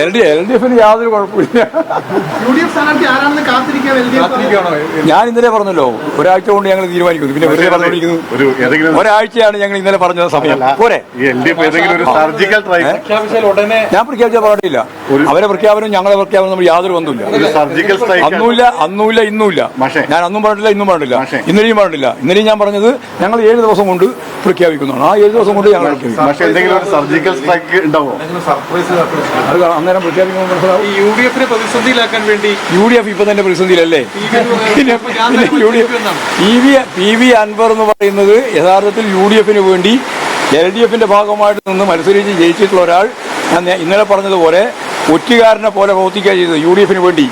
L D L D എഫിന് യാതൊരു കുഴപ്പമില്ല ഞാൻ ഇന്നലെ പറഞ്ഞല്ലോ ഒരാഴ്ച കൊണ്ട് ഞങ്ങൾ തീരുമാനിക്കുന്നു. പിന്നെ വെറുതെ പറഞ്ഞുകൊണ്ടിരിക്കുന്നു ഒരു ഏതെങ്കിലും ഒരാഴ്ചയാണ് ഞങ്ങൾ ഇന്നലെ പറഞ്ഞ സമയം. പോരെ. ഈ എൽ ഏതെങ്കിലും ഒരു സർജിക്കൽ സ്ട്രൈക്ക് പ്രഖ്യാപിച്ചാൽ ഉടനെ ഞാൻ പ്രഖ്യാപിച്ച പാടില്ല അവരെ പ്രഖ്യാപനം ഞങ്ങളെ പ്രഖ്യാപനം നമ്മൾ യാതൊരു ബന്ധമില്ല ഒരു സർജിക്കൽ സ്ട്രൈക്ക് അന്നുമില്ല അന്നുമില്ല ഇന്നുമില്ല. ഞാൻ അന്നും പറഞ്ഞില്ല ഇന്നും പറഞ്ഞില്ല. ഇന്നലെയും പറഞ്ഞില്ല ഇന്നലെയും ഞാൻ പറഞ്ഞത് ഞങ്ങൾ ഏഴ് ദിവസം കൊണ്ട് പ്രഖ്യാപിക്കുന്നതാണ്. ആ ഏഴ് ദിവസം കൊണ്ട് ഞങ്ങൾ പ്രഖ്യാപിക്കും. അത് അന്നേരം പ്രഖ്യാപിക്കുമ്പോൾ മനസ്സിലാവും. യു ഡി എഫിനെ പ്രതിസന്ധിയിലാക്കാൻ വേണ്ടി യു ഡി എഫ് ഇപ്പൊ തന്നെ പ്രതിസന്ധിയിലല്ലേ? U D F. P V P V Anwar എന്ന് പറയുന്നത് യഥാർത്ഥത്തിൽ യു ഡി എഫിന് വേണ്ടി എൽ ഡി എഫിന്റെ ഭാഗമായിട്ട് നിന്ന് മത്സരിച്ച് ജയിച്ചിട്ടുള്ള ഒരാൾ ഞാൻ ഇന്നലെ പറഞ്ഞതുപോലെ ഒറ്റുകാരനെ പോലെ പ്രവർത്തിക്കുക ചെയ്തത് യു ഡി എഫിന് വേണ്ടി.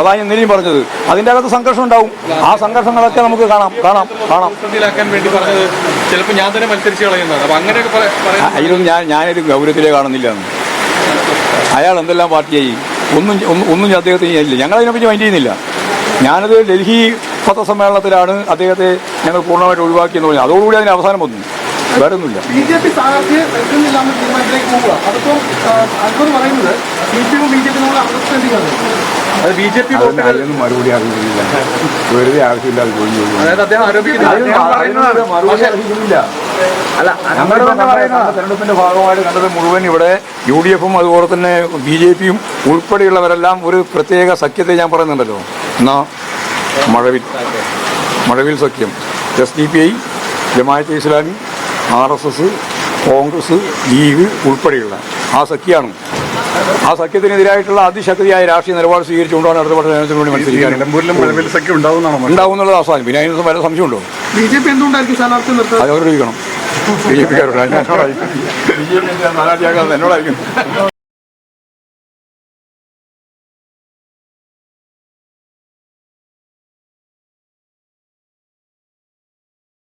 അതാണ് ഞാൻ ഇന്നലെയും പറഞ്ഞത്. അതിന്റെ അകത്ത് സംഘർഷം ഉണ്ടാവും. ആ സംഘർഷങ്ങളൊക്കെ നമുക്ക് കാണാം. കാണാം. കാണാം. പ്രതിസന്ധിയിലാക്കാൻ വേണ്ടി പറഞ്ഞത് ചിലപ്പോൾ ഞാൻ തന്നെ മത്സരിച്ച് കളയുന്നതാണ്. അങ്ങനെയൊക്കെ അതിലൊന്നും ഞാൻ ഞാനൊരു ഗൗരവത്തിലേ കാണുന്നില്ല അയാൾ എന്തെല്ലാം പാർട്ടിയായി? ഒന്നും ഒന്നും അദ്ദേഹത്തിന് ഇല്ല. ഞങ്ങൾ അതിനെപ്പറ്റി മൈൻഡ് ചെയ്യുന്നില്ല. ഞാനത് ഡൽഹി പത്രസമ്മേളനത്തിലാണ് അദ്ദേഹത്തെ ഞങ്ങൾ പൂർണമായിട്ട് ഒഴിവാക്കിയെന്ന് പറഞ്ഞു അതോടുകൂടി അതിന് അവസാനം വന്നു. വേറെ ഒന്നുമില്ല ബി ജെ പി സ്ഥാനാർത്ഥിയെ തീരുമാനത്തിലേക്ക് അക്ബർ പറയുന്നത് C P M B J P നമ്മൾ അണ്ടർസ്റ്റാൻഡിംഗ് ആണ് അത് ബി ജെ പി വോട്ടുകൾ അതിനൊന്നും മറുപടി ആവശ്യമില്ല വെറുതെ ആവശ്യമില്ലാതെ അതായത് അദ്ദേഹം ആരോപിക്കുന്നത് മറുപടി ആവശ്യമില്ല അല്ല ഞങ്ങളിപ്പോ കണ്ട തെരഞ്ഞെടുപ്പിന്റെ ഭാഗമായിട്ട് കണ്ടത് മുഴുവൻ ഇവിടെ യു ഡി എഫും അതുപോലെ തന്നെ ബി ജെ പിയും ഉൾപ്പെടെയുള്ളവരെല്ലാം ഒരു പ്രത്യേക സഖ്യത്തെ ഞാൻ പറയുന്നുണ്ടല്ലോ. എന്നാ മഴവിൽ മഴവിൽ സഖ്യം. S D P I Jamaat-e Islami R S S Congress League ഉൾപ്പെടെയുള്ള ആ സഖ്യമാണ് ആ സഖ്യത്തിനെതിരായിട്ടുള്ള അതിശക്തിയായ രാഷ്ട്രീയ നിലപാട് സ്വീകരിച്ചുകൊണ്ടാണ് അടുത്ത തെരഞ്ഞെടുപ്പിന് വേണ്ടി മത്സരിക്കാൻ. നിലമ്പൂരിലും ഉണ്ടാവും എന്നുള്ളത് അവസാനം. പിന്നെ അതിനൊന്നും വല്ല സംശയമുണ്ടോ? ബി ജെ പി എന്തുകൊണ്ടായിരിക്കും സ്ഥാനാർത്ഥി നിർത്തുന്നത് അത് അവരോട് ചോദിക്കണം. ബി ജെ പിക്കാരോട് ബി ജെ പി സ്ഥാനാർത്ഥിയാക്കാതെ എന്നോടായിരിക്കും.